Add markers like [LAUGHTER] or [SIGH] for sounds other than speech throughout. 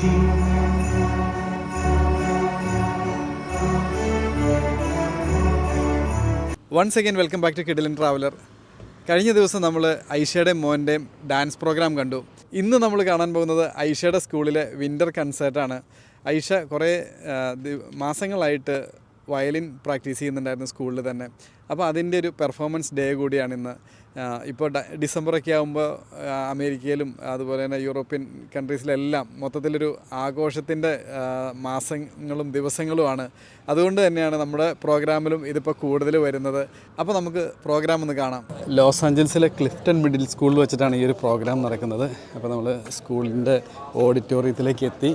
Once again welcome back to കിഡിലൻ traveller കഴിഞ്ഞ ദിവസം നമ്മൾ ഐഷയുടെയും മോന്റെയും ഡാൻസ് പ്രോഗ്രാം കണ്ടു. ഇന്ന് നമ്മൾ കാണാൻ പോകുന്നത് ഐഷയുടെ സ്കൂളിലെ വിന്റർ കൺസേർട്ടാണ് ഐഷ കുറേ മാസങ്ങളായിട്ട് വയലിൻ പ്രാക്ടീസ് ചെയ്യുന്നുണ്ടായിരുന്നു സ്കൂളിൽ തന്നെ. അപ്പോൾ അതിന്റെ ഒരു പെർഫോമൻസ് ഡേ കൂടിയാണ് ഇന്ന്. ഇപ്പോൾ ഡിസംബറൊക്കെ ആകുമ്പോൾ അമേരിക്കയിലും അതുപോലെ തന്നെ യൂറോപ്യൻ കൺട്രീസിലെല്ലാം മൊത്തത്തിലൊരു ആഘോഷത്തിന്റെ മാസങ്ങളും ദിവസങ്ങളുമാണ്. അതുകൊണ്ട് തന്നെയാണ് നമ്മുടെ പ്രോഗ്രാമിലും ഇതിപ്പോൾ കൂടുതൽ വരുന്നത്. അപ്പോൾ നമുക്ക് പ്രോഗ്രാം ഒന്ന് കാണാം. ലോസ് ആഞ്ചൽസിലെ ക്ലിഫ്റ്റൺ മിഡിൽ സ്കൂളിൽ വെച്ചിട്ടാണ് ഈ ഒരു പ്രോഗ്രാം നടക്കുന്നത്. അപ്പോൾ നമ്മൾ സ്കൂളിന്റെ ഓഡിറ്റോറിയത്തിലേക്ക് എത്തി.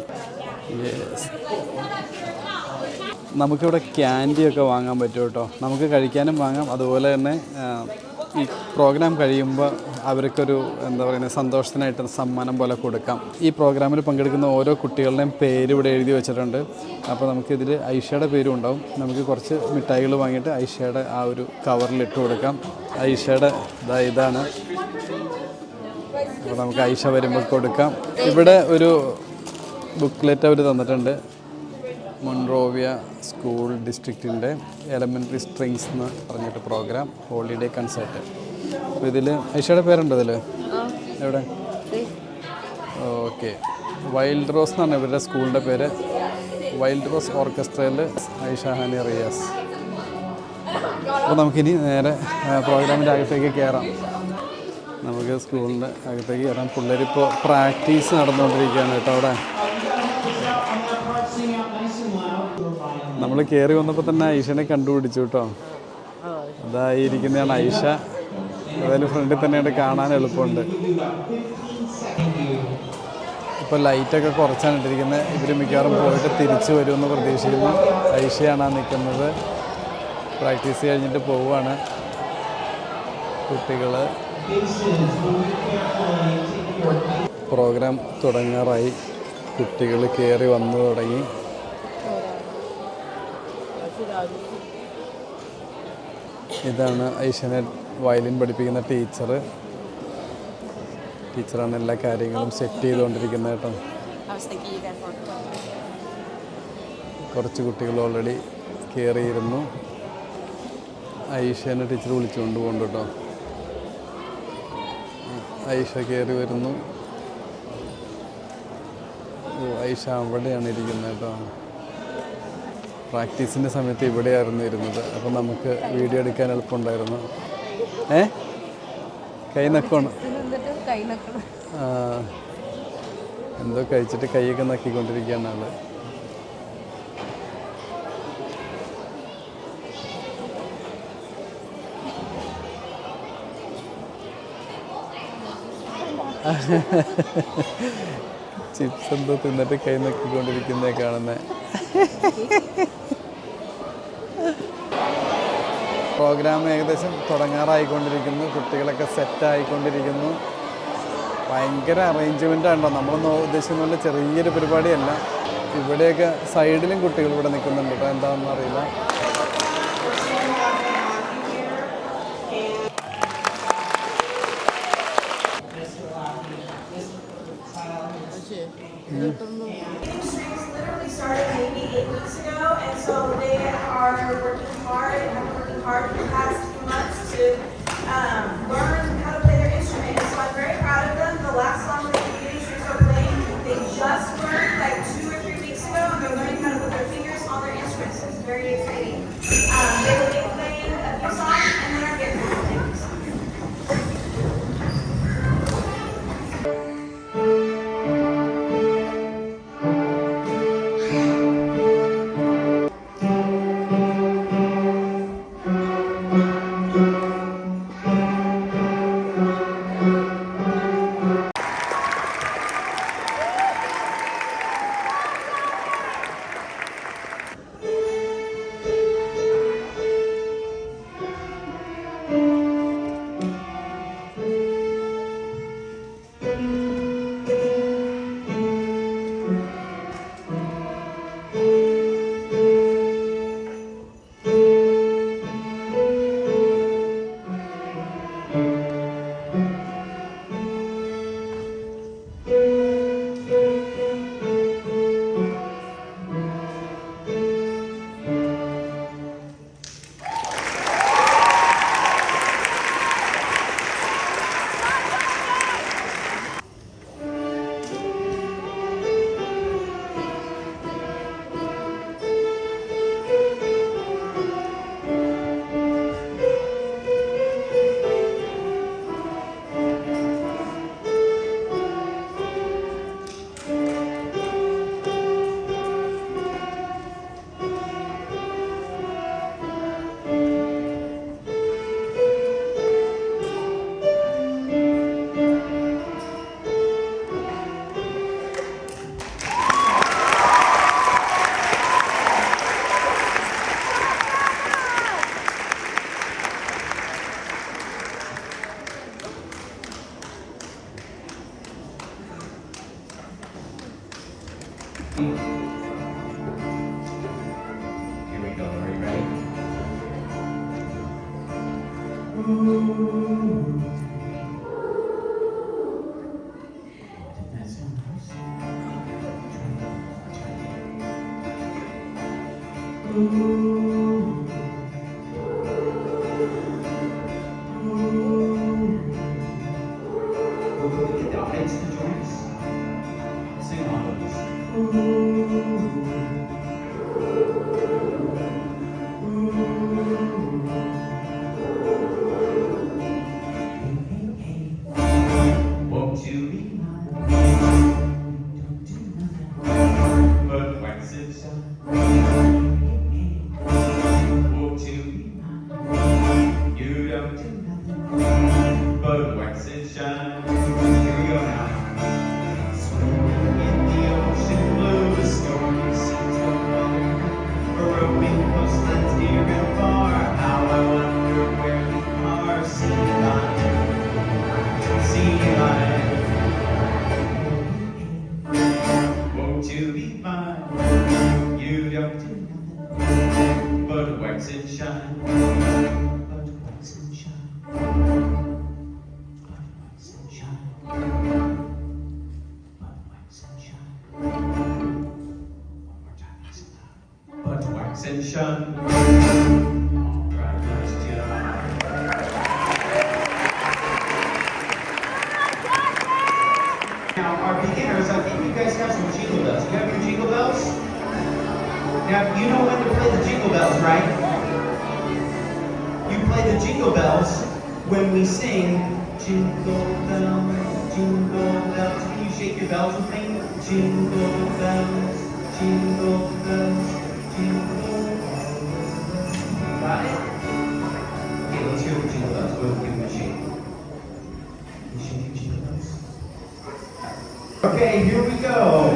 നമുക്കിവിടെ ക്യാൻഡിയൊക്കെ വാങ്ങാൻ പറ്റും കേട്ടോ നമുക്ക് കഴിക്കാനും വാങ്ങാം. അതുപോലെ തന്നെ ഈ പ്രോഗ്രാം കഴിയുമ്പോൾ അവർക്കൊരു എന്താ പറയുന്നത് സന്തോഷത്തിനായിട്ട് സമ്മാനം പോലെ കൊടുക്കാം. ഈ പ്രോഗ്രാമിൽ പങ്കെടുക്കുന്ന ഓരോ കുട്ടികളുടെയും പേര് ഇവിടെ എഴുതി വെച്ചിട്ടുണ്ട്. അപ്പോൾ നമുക്കിതിൽ ഐഷയുടെ പേരും ഉണ്ടാവും. നമുക്ക് കുറച്ച് മിഠായികൾ വാങ്ങിയിട്ട് ഐഷയുടെ ആ ഒരു കവറിൽ ഇട്ട് കൊടുക്കാം. ഐഷയുടെ ഇതാ ഇതാണ്. അപ്പോൾ നമുക്ക് ഐഷ വരുമ്പോൾ കൊടുക്കാം. ഇവിടെ ഒരു ബുക്ക്ലെറ്റ് അവർ തന്നിട്ടുണ്ട്. മൊൺറോവിയ സ്കൂൾ ഡിസ്ട്രിക്റ്റിന്റെ എലമെന്ററി സ്ട്രിങ്സ് എന്ന് പറഞ്ഞിട്ട് പ്രോഗ്രാം ഹോളിഡേ കൺസേർട്ട് അപ്പോൾ ഇതിൽ ഐഷയുടെ പേരുണ്ടോ ഇതിൽ എവിടെ? ഓക്കെ. വൈൽഡ് റോസ് എന്നാണ് ഇവരുടെ സ്കൂളിന്റെ പേര്. വൈൽഡ് റോസ് ഓർക്കസ്ട്രയിൽ ഐഷ ഹാനി റിയാസ്. അപ്പോൾ നമുക്കിനി നേരെ പ്രോഗ്രാമിന്റെ അകത്തേക്ക് കയറാം നമുക്ക് സ്കൂളിന്റെ അകത്തേക്ക് കയറാം പിള്ളേരിപ്പോൾ പ്രാക്ടീസ് നടന്നുകൊണ്ടിരിക്കുകയാണ് കേട്ടോ അവിടെ. നമ്മൾ കേറി വന്നപ്പോൾ തന്നെ ഐഷനെ കണ്ടുപിടിച്ചു കേട്ടോ. അതായിരിക്കുന്നതാണ് ഐഷ. ഏതായാലും ഫ്രണ്ടിൽ തന്നെയാണ് കാണാൻ എളുപ്പമുണ്ട്. ഇപ്പോൾ ലൈറ്റൊക്കെ കുറച്ചാണ് ഇട്ടിരിക്കുന്നത് ഇവർ മിക്കവാറും പോയിട്ട് തിരിച്ചു വരുമെന്ന് പ്രതീക്ഷിക്കുന്നു. ഐഷയാണ് നിൽക്കുന്നത് പ്രാക്ടീസ് കഴിഞ്ഞിട്ട് പോവുകയാണ്. കുട്ടികൾ പ്രോഗ്രാം തുടങ്ങാറായി. കുട്ടികൾ കയറി വന്നു തുടങ്ങി. ഇതാണ് ഐഷനെ വയലിൻ പഠിപ്പിക്കുന്ന ടീച്ചർ. ടീച്ചറാണ് എല്ലാ കാര്യങ്ങളും സെറ്റ് ചെയ്തുകൊണ്ടിരിക്കുന്നത് കേട്ടോ. കുറച്ച് കുട്ടികൾ ഓൾറെഡി കയറിയിരുന്നു ഐഷേനെ ടീച്ചർ വിളിച്ചുകൊണ്ട് പോകുന്നുണ്ട് കേട്ടോ. ഐഷ കയറി വരുന്നു. ഐഷ അവിടെയാണ് ഇരിക്കുന്നത് കേട്ടോ. പ്രാക്ടീസിന്റെ സമയത്ത് ഇവിടെയായിരുന്നു ഇരുന്നത്. അപ്പം നമുക്ക് വീഡിയോ എടുക്കാൻ എളുപ്പമുണ്ടായിരുന്നു. ഏ? കൈ നക്കണം എന്തോ കഴിച്ചിട്ട് കൈയൊക്കെ നക്കിക്കൊണ്ടിരിക്കുകയാണ് ആൾ. [LAUGHS] ചിപ്സ് എന്തോ തിന്നിട്ട് കൈ നക്കിക്കൊണ്ടിരിക്കുന്നേ കാണുന്നേ. പ്രോഗ്രാം ഏകദേശം തുടങ്ങാറായിക്കൊണ്ടിരിക്കുന്നു. കുട്ടികളൊക്കെ സെറ്റ് ആയിക്കൊണ്ടിരിക്കുന്നു ഭയങ്കര അറേഞ്ച്മെന്റ് ആണല്ലോ. നമ്മളൊന്നും ഉദ്ദേശിക്കുന്ന ചെറിയൊരു പരിപാടിയല്ല. ഇവിടെയൊക്കെ സൈഡിലും കുട്ടികൾ ഇവിടെ നിൽക്കുന്നുണ്ട് കേട്ടോ. എന്താണെന്ന് അറിയില്ല. Here we go. Are you ready? you go and Jingle bells, jingle bells, jingle bells. Got it? Okay, let's hear jingle bells. We'll give them a shake. Jingle bells? Okay, here we go.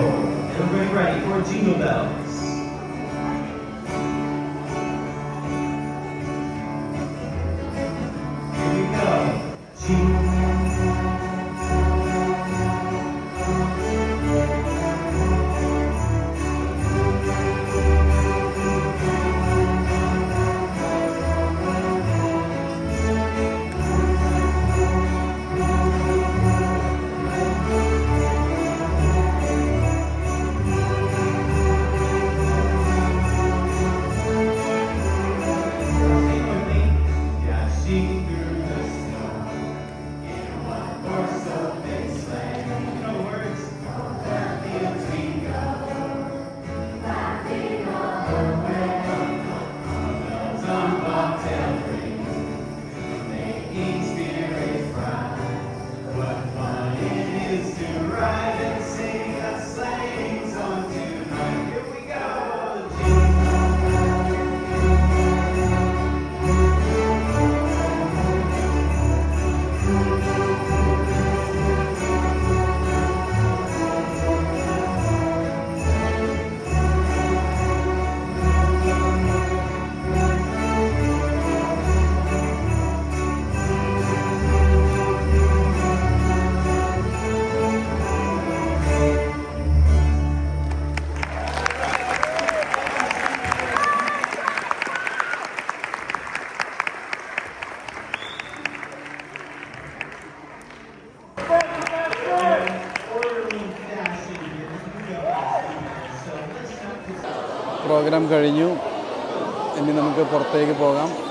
Everybody ready for Jingle Bell. Programme കഴിഞ്ഞു. ഇനി നമുക്ക് പുറത്തേക്ക് പോകാം.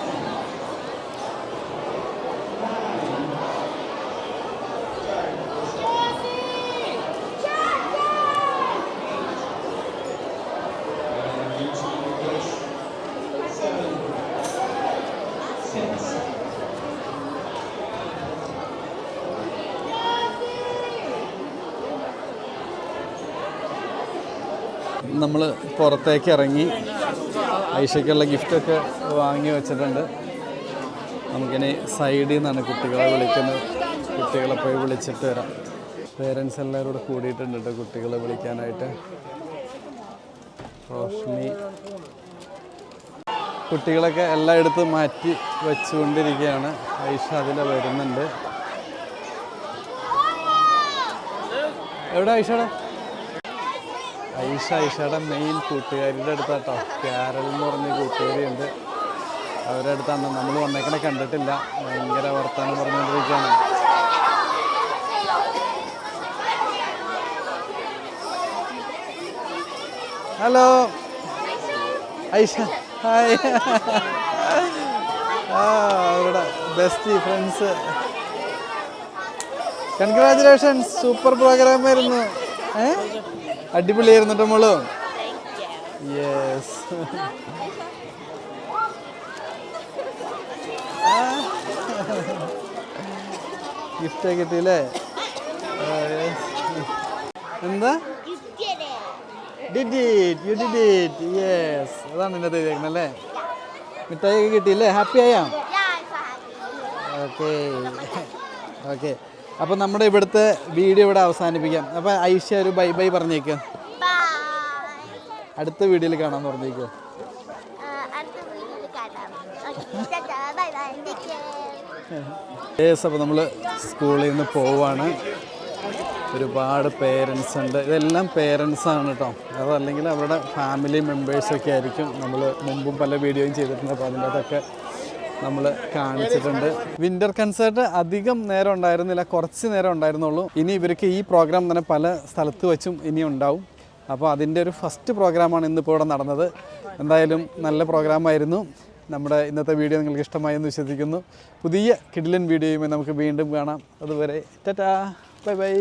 നമ്മൾ പുറത്തേക്ക് ഇറങ്ങി ഐഷയ്ക്കുള്ള ഗിഫ്റ്റൊക്കെ വാങ്ങി വെച്ചിട്ടുണ്ട്. നമുക്കിനി സൈഡിൽ നിന്നാണ് കുട്ടികളെ വിളിക്കുന്നത്. കുട്ടികളെ പോയി വിളിച്ചിട്ട് വരാം. പേരൻസ് എല്ലാവരും കൂടെ കൂടിയിട്ടുണ്ട് കേട്ടോ കുട്ടികളെ വിളിക്കാനായിട്ട്. റോഷ്മി കുട്ടികളൊക്കെ എല്ലായിടത്തും മാറ്റി വെച്ചുകൊണ്ടിരിക്കുകയാണ്. ഐഷ അതിൽ വരുന്നുണ്ട്. എവിടെ ഐഷയുടെ ഐഷ ഐഷയുടെ മെയിൻ കൂട്ടുകാരിയുടെ അടുത്താട്ടോ. ക്യാരൽ എന്ന് പറഞ്ഞ കൂട്ടുകാരിയുണ്ട്. അവരുടെ അടുത്താണ്. നമ്മൾ വന്നേക്കണെ കണ്ടിട്ടില്ല. ഭയങ്കര വർത്തമാനം പറഞ്ഞുകൊണ്ടിരിക്കുകയാണ്. Hello Aisha hi. അവരുടെ best friends congratulations super programme ആയിരുന്നു. ഏ? അടിപൊളിയായിരുന്നു കേട്ടോ മോൾ യെസ് ഗിഫ്റ്റ് കിട്ടിയില്ലേ. എന്താ? Did it you did it yes അതാണ് നിന്നെ അല്ലേ? മിഠായി കിട്ടിയില്ലേ? ഹാപ്പി ആയാ? ഓക്കെ ഓക്കെ അപ്പോൾ നമ്മുടെ ഇവിടുത്തെ വീഡിയോ ഇവിടെ അവസാനിപ്പിക്കാം. അപ്പോൾ ഐഷ ഒരു ബൈ ബൈ പറഞ്ഞേക്ക്. അടുത്ത വീഡിയോയിൽ കാണാമെന്ന് പറഞ്ഞേക്ക്. യേസ് അപ്പോൾ നമ്മൾ സ്കൂളിൽ നിന്ന് പോവാണ്. ഒരുപാട് പേരൻസ് ഉണ്ട്. ഇതെല്ലാം പേരൻസ് ആണ് കേട്ടോ അതല്ലെങ്കിൽ അവരുടെ ഫാമിലി മെമ്പേഴ്സൊക്കെ ആയിരിക്കും നമ്മൾ മുമ്പും പല വീഡിയോയും ചെയ്തിട്ടുണ്ട്. അപ്പോൾ അതിന്റെ അകത്തൊക്കെ നമ്മൾ കാണിച്ചിട്ടുണ്ട്. വിന്റർ കൺസേർട്ട് അധികം നേരം ഉണ്ടായിരുന്നില്ല. കുറച്ച് നേരം ഉണ്ടായിരുന്നുള്ളൂ. ഇനി ഇവർക്ക് ഈ പ്രോഗ്രാം തന്നെ പല സ്ഥലത്ത് വെച്ചും ഇനി ഉണ്ടാവും. അപ്പോൾ അതിന്റെ ഒരു ഫസ്റ്റ് പ്രോഗ്രാമാണ് ഇന്നിപ്പോൾ ഇവിടെ നടന്നത്. എന്തായാലും നല്ല പ്രോഗ്രാമായിരുന്നു നമ്മുടെ ഇന്നത്തെ വീഡിയോ നിങ്ങൾക്ക് ഇഷ്ടമായി എന്ന് വിശ്വസിക്കുന്നു. പുതിയ കിഡിലൻ വീഡിയോയുമായി നമുക്ക് വീണ്ടും കാണാം. അതുവരെ ടാറ്റാ. Bye bye.